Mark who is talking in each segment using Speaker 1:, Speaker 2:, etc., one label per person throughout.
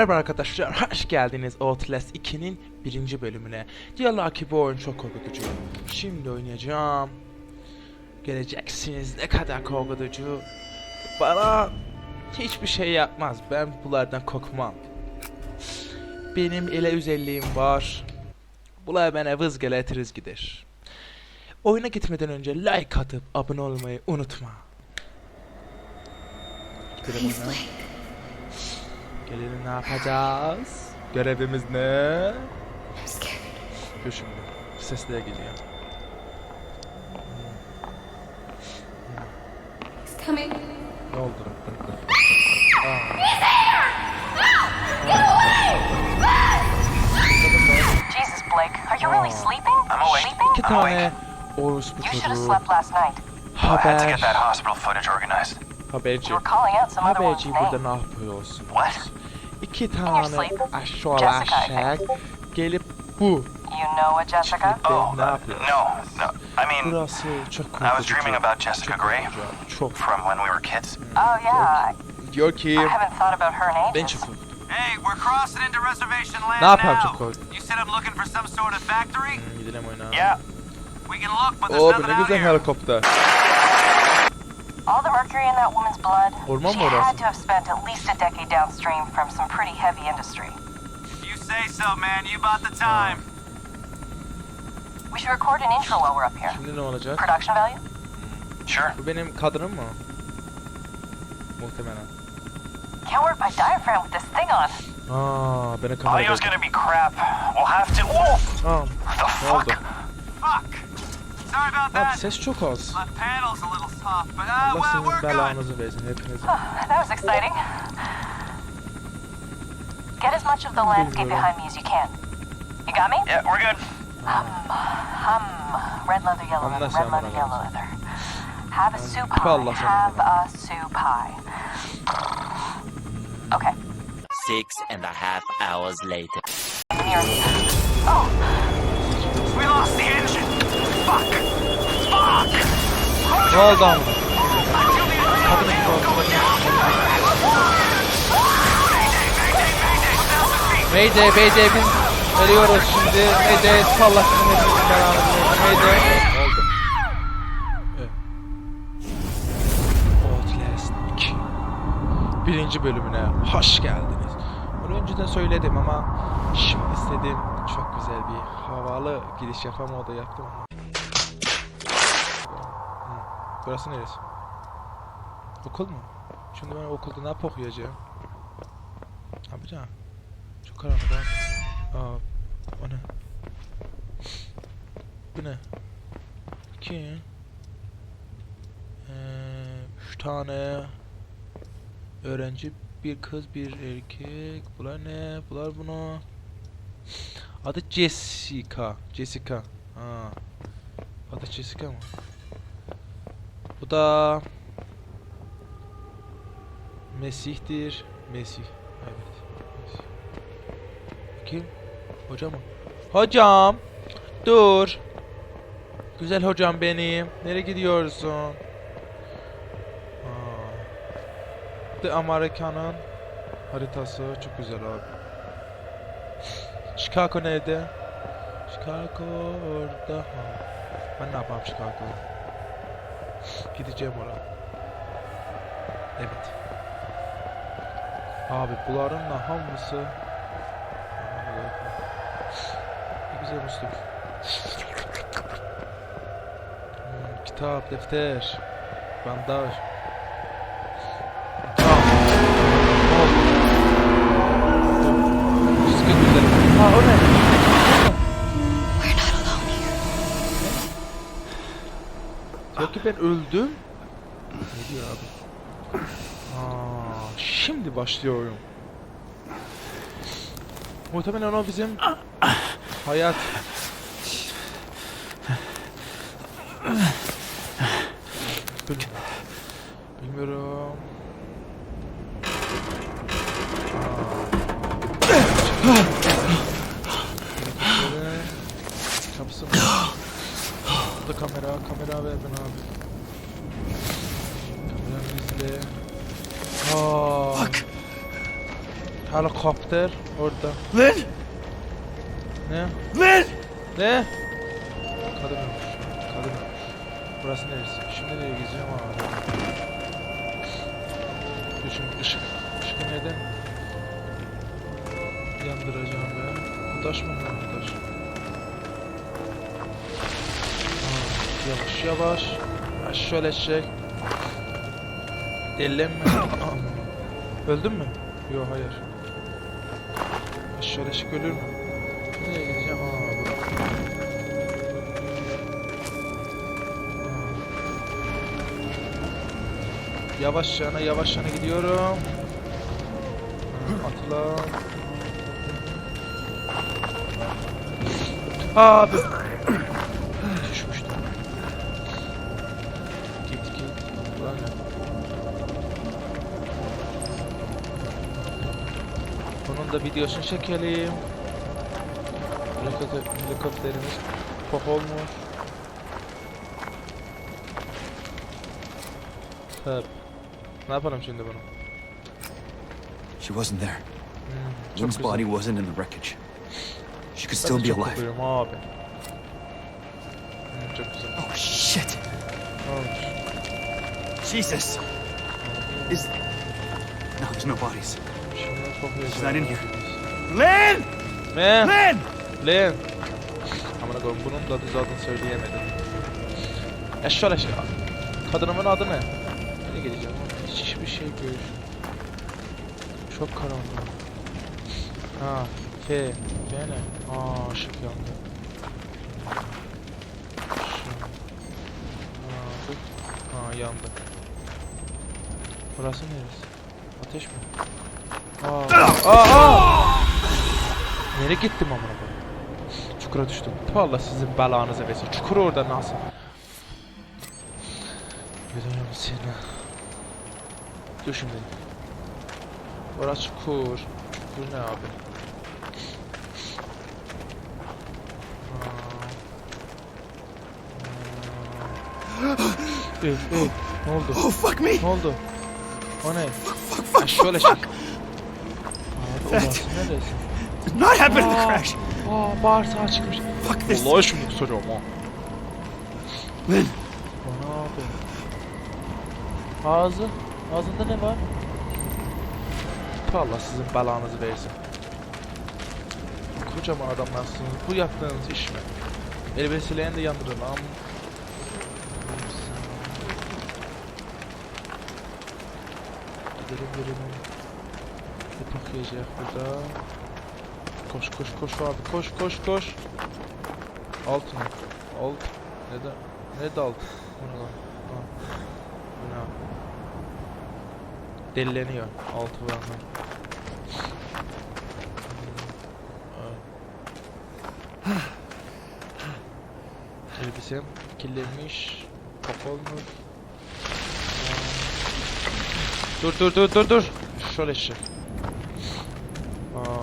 Speaker 1: Merhaba arkadaşlar, hoş geldiniz Outlast 2'nin birinci bölümüne. Diyorlar ki bu oyun çok korkutucu. Şimdi oynayacağım. Geleceksiniz ne kadar korkutucu. Bana hiçbir şey yapmaz. Ben bunlardan korkmam. Benim ile özelliğim var. Bunlar bana vız geletiriz gider. Oyuna gitmeden önce like atıp abone olmayı unutma. Gidelim. Gelelim ne yapacağız? Görevimiz ne? Dur şimdi. Sesler geliyor.
Speaker 2: He's coming.
Speaker 1: Ne oldu?
Speaker 3: Jesus, Blake, are you really sleeping?
Speaker 4: I'm awake.
Speaker 1: İki tane orospu
Speaker 3: You should have
Speaker 1: çocuğu.
Speaker 3: slept last night.
Speaker 4: I had to
Speaker 1: Haber.
Speaker 4: get that hospital footage organized.
Speaker 1: Haberci.
Speaker 3: You were calling out some other one's
Speaker 1: Haberci burada
Speaker 3: name.
Speaker 1: ne yapıyorsun?
Speaker 4: What?
Speaker 1: İki
Speaker 3: your
Speaker 1: tane
Speaker 3: sleep.
Speaker 1: aşağı aşağı gelip bu.
Speaker 3: You know a Jessica?
Speaker 4: Oh,
Speaker 1: ne
Speaker 4: uh, no, no. I mean,
Speaker 1: Burası çok
Speaker 4: I was
Speaker 1: korkutucu.
Speaker 4: dreaming about Jessica Gray
Speaker 1: korkutucu. Çok.
Speaker 4: from when we were kids.
Speaker 3: Oh, yeah.
Speaker 1: Diyor ki
Speaker 3: I haven't thought about her in
Speaker 1: ben
Speaker 3: ages.
Speaker 1: çok korktum.
Speaker 5: Hey, we're crossing into reservation land
Speaker 1: Ne yapalım
Speaker 5: now.
Speaker 1: çok.
Speaker 5: You said I'm looking for some sort of factory?
Speaker 1: Hmm, Gidelim oyuna.
Speaker 4: Yeah,
Speaker 5: We can look, but there's
Speaker 1: Oo bu
Speaker 5: nothing
Speaker 1: ne
Speaker 5: out
Speaker 1: güzel
Speaker 5: here.
Speaker 1: helikopter.
Speaker 3: All the mercury in that woman's blood,
Speaker 1: Orman
Speaker 3: she
Speaker 1: orası?
Speaker 3: had to have spent at least a decade downstream from some pretty heavy industry.
Speaker 5: If you say so, man. You bought the time. Ah.
Speaker 3: We should record an intro while we're up here.
Speaker 1: Şimdi ne olacak?
Speaker 3: Production value? Hmm.
Speaker 4: sure.
Speaker 1: Bu benim kadınım mı? Muhtemelen.
Speaker 3: Can't work my diaphragm with this thing on.
Speaker 1: Aa, beni kamera
Speaker 4: Audio's gonna be crap. We'll have to. Ah, Whoa!
Speaker 1: Aa,
Speaker 4: The
Speaker 1: ne oldu?
Speaker 4: fuck?
Speaker 5: Fuck. Sorry about
Speaker 1: Abi
Speaker 5: that.
Speaker 1: ses çok az.
Speaker 5: Left panel's a little soft, but uh,
Speaker 1: Allah
Speaker 5: well,
Speaker 1: sizin
Speaker 5: we're good.
Speaker 1: belanızı versin hepinizin.
Speaker 3: That was exciting. Get as much of the landscape behind me as you can. You got me?
Speaker 4: Yeah, we're good.
Speaker 3: Hum. Red leather, yellow leather, red leather, yellow leather. Have a soup pie.
Speaker 1: Allah
Speaker 3: Have a soup pie. Okay.
Speaker 6: Six and a half hours later.
Speaker 3: Near. Oh,
Speaker 1: Ne oldu ama? Mayday, Mayday biz ölüyoruz şimdi. Mayday, hepinizin belanızı versin. Mayday. Oldu? Evet. Outlast 2. Birinci bölümüne hoş geldiniz. Bunu önceden söyledim ama şimdi istedim çok güzel bir havalı giriş yapama o da yaptım ama. Burası neresi? Okul mu? Şimdi ben okulda ne yap okuyacağım? Yapacağım? Çok karanlık abi. Aa, o ne? Bu ne? İki. Ee, üç tane öğrenci, bir kız, bir erkek. Bunlar ne? Bunlar bunu. Adı Jessica. Jessica. Ha. Adı Jessica mı? Bu da Mesih'tir. Mesih. Evet. Mesih. Kim? Hocam mı? Hocam. Dur. Güzel hocam benim. Nereye gidiyorsun? Aa. The haritası çok güzel abi. Chicago nerede? Chicago orada. Ha. Ben ne yapayım Chicago? Gideceğim oraya. Evet. Abi bunların da hamısı güzel üslup. Hmm, kitap, defter, bandaj. Tamam. Sıkı güzel. Ha o ne? Yok ki ben öldüm. Ne diyor abi? Aa, şimdi başlıyor oyun. Muhtemelen o bizim hayat. Bil- Bilmiyorum. Aa. Kapısı mı? Burada kamera, kamera ver bana abi. Kamera bizde. Aa. Helikopter orada.
Speaker 5: Lynn!
Speaker 1: Ne?
Speaker 5: Lynn!
Speaker 1: Ne? Kadın ölmüş. Kadın ölmüş. Burası neresi? Şimdi nereye gideceğim abi? Şimdi ışık. Işığı nereden? Yandıracağım ben. Taş mı? Taş. Yavaş yavaş. Ha, şöyle çek. Delilenme. Aman. Öldün mü? Yok hayır. Ha, Şöyle çek ölür mü? Nereye gideceğim? Aa burası. Yavaş yana yavaş yana gidiyorum. Atla. Abi. Bunun da videosunu çekelim. Helikopter, helikopterimiz pop olmuş. Tabi. Ne yapalım şimdi bunu?
Speaker 7: She wasn't there.
Speaker 1: Hmm,
Speaker 7: Lynn's body wasn't in the wreckage. She could still be alive.
Speaker 1: abi. Hmm, çok güzel.
Speaker 7: Oh shit! Jesus! Is no, there's no bodies. She's not in here.
Speaker 5: Lynn!
Speaker 1: Ne?
Speaker 5: Lynn!
Speaker 1: Lan. Amına koyayım bunun da düz adını söyleyemedim. Ya şöyle şey. Kadınımın adı ne? Nereye gideceğim? Hiç hiçbir şey görüş. Çok karanlık. Ha, F, F ne? Aa, ışık yandı. Aa, bu. Ha, yandı. Burası neresi? Ateş mi? Aa, aa! Nereye gittim amına koyayım? Çukura düştüm. Allah sizin belanızı versin. Çukur orada nasıl? Biliyorum seni. Dur şimdi. Orası çukur. Çukur ne abi? Üf, üf. Ne oldu?
Speaker 7: Oh fuck me!
Speaker 1: Ne oldu? O ne?
Speaker 7: Fuck! Fuck!
Speaker 1: Ha, şöyle
Speaker 7: fuck!
Speaker 1: Neresi?
Speaker 7: Did not happen in the crash.
Speaker 1: aa bağırsağı çıkmış.
Speaker 7: Fuck this!
Speaker 1: Allah aşkına kusacağım ha.
Speaker 7: Lynn!
Speaker 1: Bana abi. Ağzı. Ağzında ne var? Allah sizin belanızı versin. Kocaman adamlarsınız. Bu yaptığınız iş mi? Elbiselerini de yandırın am. Gidelim gidelim. Yapak yiyecek burada. Koş koş koş abi koş koş koş. Altın. Alt. Ne de ne de alt. Bu ne lan? Ha. Bu ne? Delileniyor. Altı var mı? Elbisem kirlenmiş. Kapalı Dur dur dur dur dur. Şöyle şey.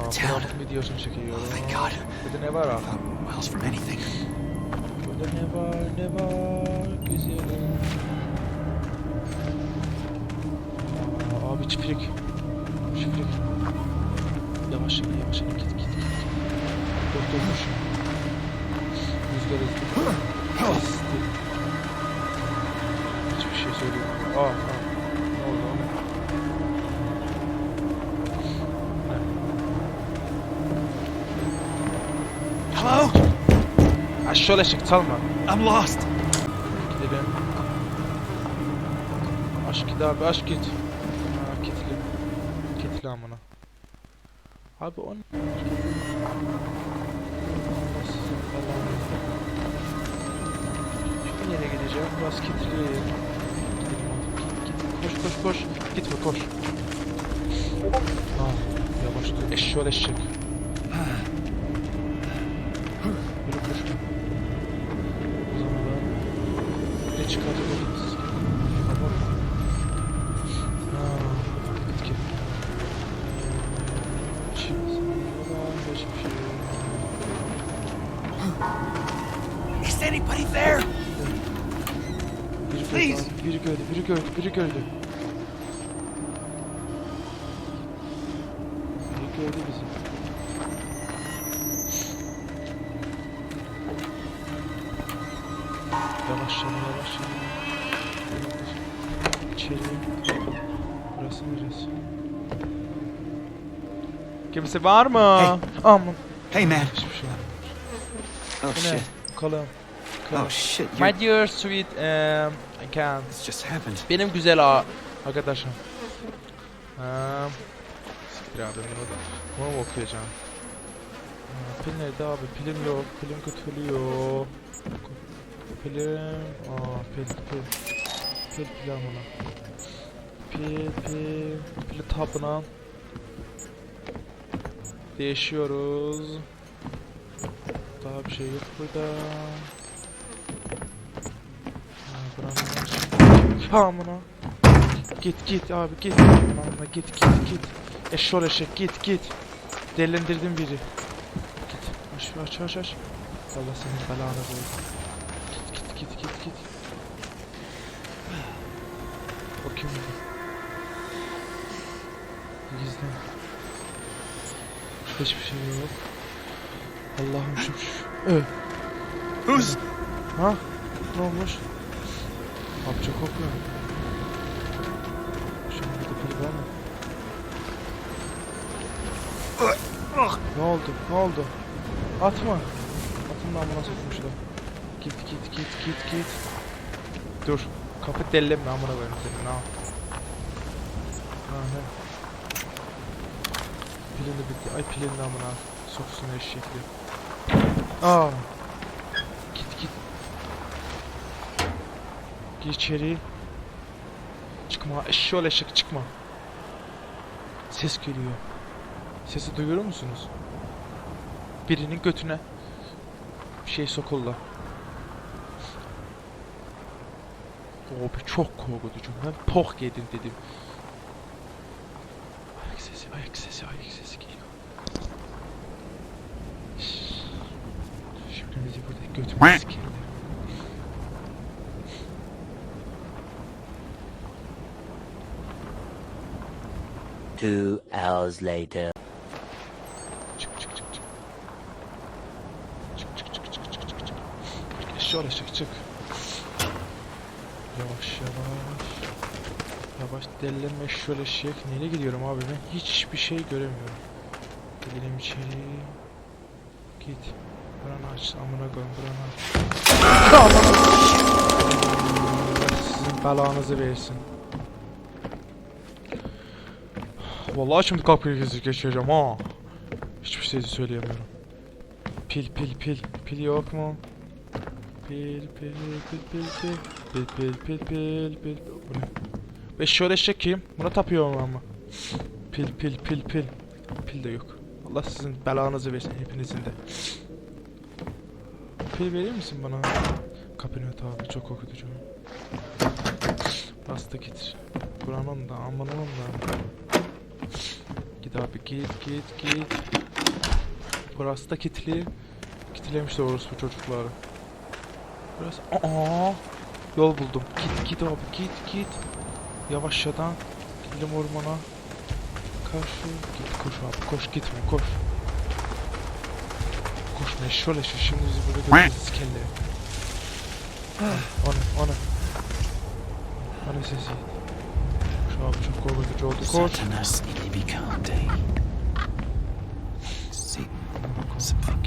Speaker 1: Aa, buranın videosunu çekiyorum.
Speaker 7: Thank God.
Speaker 1: Burada ne var abi?
Speaker 7: About miles from anything.
Speaker 1: Burada ne var ne var güzelim. Aa, abi çiftlik. Çiftlik. Yavaş yavaş yana git git git. Dur. Rüzgar. Bastı. Hiçbir şey söyleyeyim. Aa, aa. Şöyle çık çalma.
Speaker 7: I'm lost.
Speaker 1: Gidelim. Aç git abi aç git. Ha kitli. Kitli amına. Abi o ne? Allah sizin belanızı. Şimdi yere gideceğim. Biraz kitli. Koş koş koş. Gitme koş. Ah yavaş dur. Eşşoğlu eşek. Gördü, biri gördü. sevdi bizi. Yavaş yana yavaş yana. İçeri. Burası neresi? Kimse var mı?
Speaker 7: Hey.
Speaker 1: Aman.
Speaker 7: Hey, man.
Speaker 1: Hiçbir şey yok.
Speaker 7: Oh,
Speaker 1: Bu ne?
Speaker 7: shit.
Speaker 1: Kalım.
Speaker 7: Oh, shit.
Speaker 1: My dear sweet um, I can.
Speaker 7: This just happened.
Speaker 1: Benim güzel a arkadaşım. Um, siktir abi bunu da. Bunu okuyacağım? Aa, pil nerede abi? Pilim yok. Pilim götürüyor. Pilim... Aa pil pil. Pil pil amına. Pil pil. Pili tapınan. Değişiyoruz. Daha bir şey yok burada. Aç. Amına. Git git abi git. Amına git git git. Eşşol eşek git git. Delindirdin biri. Git. Aç aç aç aç. Allah senin belanı versin. Git git git git git. O kim? Gizli. Hiçbir şey yok. Allah'ım şükür. Öl.
Speaker 7: Who's...
Speaker 1: Ha? Ne olmuş? Hapça kokuyor. Şimdi burada pil var mı? Ne oldu? Ne oldu? Atma. Atın da amına sokmuşlar. Git git git git git. Dur. Kapı dellenme amına koyayım seni. Ne yap? Ha ne? Bitti. Ay pilin de amına. Soksun eşekli. Aa. Git git. Gir içeri. Çıkma. Eşşoğlu eşek çıkma. Ses geliyor. Sesi duyuyor musunuz? Birinin götüne bir şey sokulla. Abi çok korkutucu. Ben poh yedim dedim. Ayak sesi, ayak sesi, ayak sesi geliyor. Şimdi bizi burada götüme sikerler.
Speaker 6: Two hours later.
Speaker 1: Şöyle çık çık. Yavaş yavaş. Yavaş delilenme şöyle şey. Neyle gidiyorum abi ben hiçbir şey göremiyorum. Gidelim içeri. Git. Buranı aç. Amına koyun buranı aç. Allah Sizin belanızı versin. Vallahi şimdi kapıyı gezip geçeceğim ha. Hiçbir şey söyleyemiyorum. Pil pil pil. Pil yok mu? Pil pil pil pil pil. Pil pil pil pil pil. Ve şöyle çekeyim. Buna tapıyorum ama. Pil pil pil pil. Pil de yok. Allah sizin belanızı versin hepinizin de. Pil verir misin bana? Kapını abi çok okutucu. Bastı getir. Buranın da amanın da. Abi git git git. Burası da kitli. Kitlemişler orospu çocukları. Burası... Aa! Yol buldum. Git git abi git git. Yavaşçadan gidelim ormana. Karşı git koş abi koş gitme koş. Koşma şöyle şu şimdi bizi burada götürürüz sikerleri. Ana ana. Ana sesi. Şu abi çok korkutucu oldu. Koş.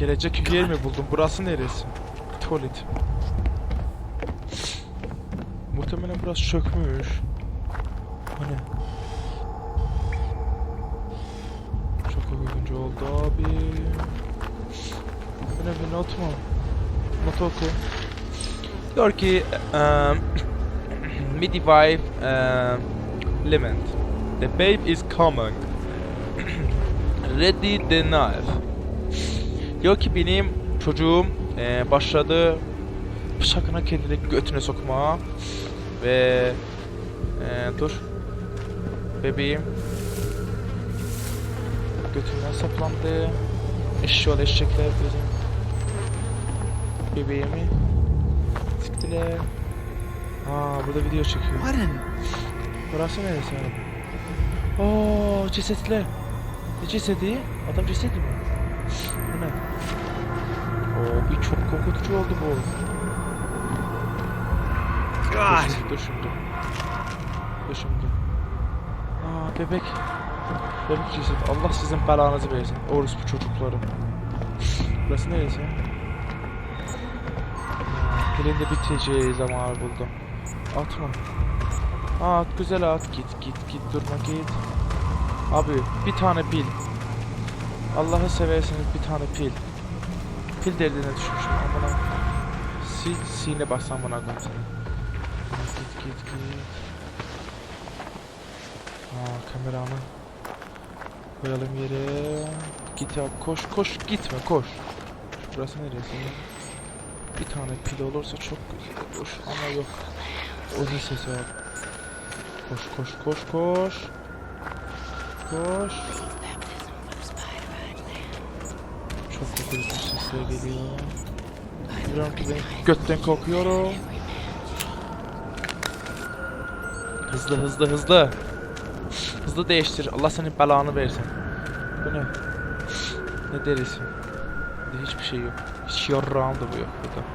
Speaker 1: Gelecek yer mi buldum? Burası neresi? Tuvalet. Muhtemelen burası çökmüş. O ne? Çok korkunç oldu abi. Bu ne bir not mu? Not oku. Diyor ki um, Midwife um, Lament. The babe is coming. Ready the knife. Diyor ki benim çocuğum eee, başladı bıçakına kendini götüne sokmaya ve eee, dur bebeğim götünden saplandı eşşoğlu eşekler bizim bebeğimi siktiler Aa burada video çekiyor. Burası neresi abi? Oo cesetler Ne cesedi? Adam cesedi mi? Bu ne? Oo bir çok korkutucu oldu bu. Dur
Speaker 5: God.
Speaker 1: şimdi, dur şimdi. Dur şimdi. Aa bebek. Bebek ceset. Allah sizin belanızı versin. Orospu çocukları. Burası neresi? Elinde biteceği zaman buldum. Atma. At güzel at. Git git git durma git. Abi bir tane pil. Allah'ı severseniz bir tane pil. Pil derdine düşmüşüm amına. Sil sine bassan bana koyayım seni. Git git git. Aa kameramı koyalım yere. Git ya koş koş gitme koş. Burası neresi? Bir tane pil olursa çok güzel olur ama yok. O ne sesi abi? Koş koş koş koş. Koş. Çok korkutucu sesler geliyor. Biliyorum ki ben götten korkuyorum. Hızlı hızlı hızlı. Hızlı değiştir. Allah senin belanı versin. Bu ne? Ne derisi? Burada hiçbir şey yok. Hiç yarrağım da bu yok burada.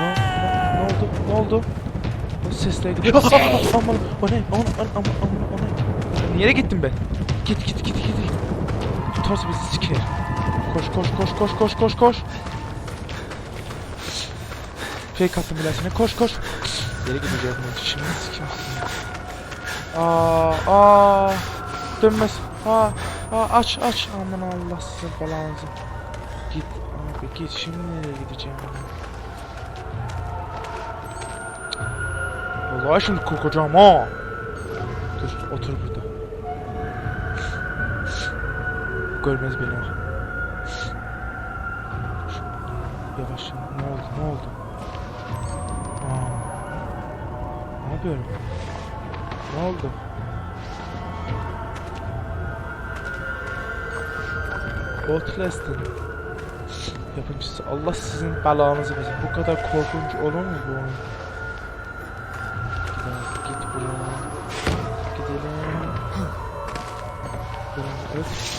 Speaker 1: Ne, ne, ne oldu? Ne oldu? Gidiyor? aman, o ne? Aman, aman, aman, aman, o ne? Nereye gittim ben? Git, git, git, git. Tutarsa bizi siker. Koş, koş, koş, koş, koş, koş, koş. Fake attım bilasine. Koş, koş. Nereye gideceğim ben? Şimdi sikim Aa, aa. Dönmez. Aa, aa, aç, aç. Aman Allah sizin belanızı. Git abi git. Şimdi nereye gideceğim? Vallahi şimdi kokacağım ha. Dur otur burada. Görmez beni o. Yavaş ne oldu ne oldu? Aa. Ne yapıyorum? Ne oldu? Outlast'ın yapımcısı Allah sizin belanızı versin. Bu kadar korkunç olur mu bu oyun?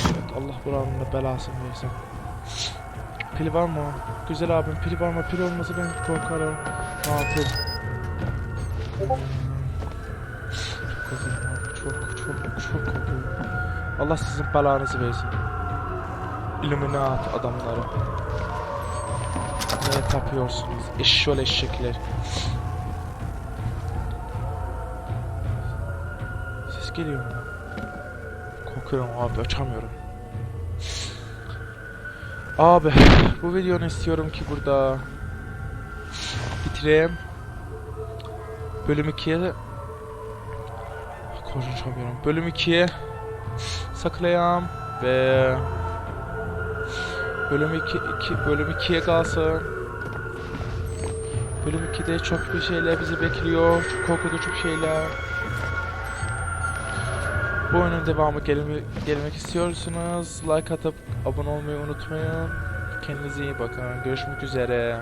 Speaker 1: Evet, Allah buranın da belasını versin. Pil var mı? Güzel abim pil var mı? Pil olmasa ben korkarım. Aa pil. Çok. Çok çok korkuyorum. Allah sizin belanızı versin. Illuminati adamları. Neye tapıyorsunuz? Eşşol eşekler. Ses geliyor mu? Korkuyorum abi açamıyorum. Abi bu videonu istiyorum ki burada bitireyim. Bölüm 2'ye konuşamıyorum. Bölüm 2'ye saklayayım ve bölüm 2, 2 bölüm 2'ye kalsın. Bölüm 2'de çok bir şeyler bizi bekliyor. Çok korkutucu şeyler. Bu oyunun devamı gelme, gelmek istiyorsanız like atıp abone olmayı unutmayın. Kendinize iyi bakın. Görüşmek üzere.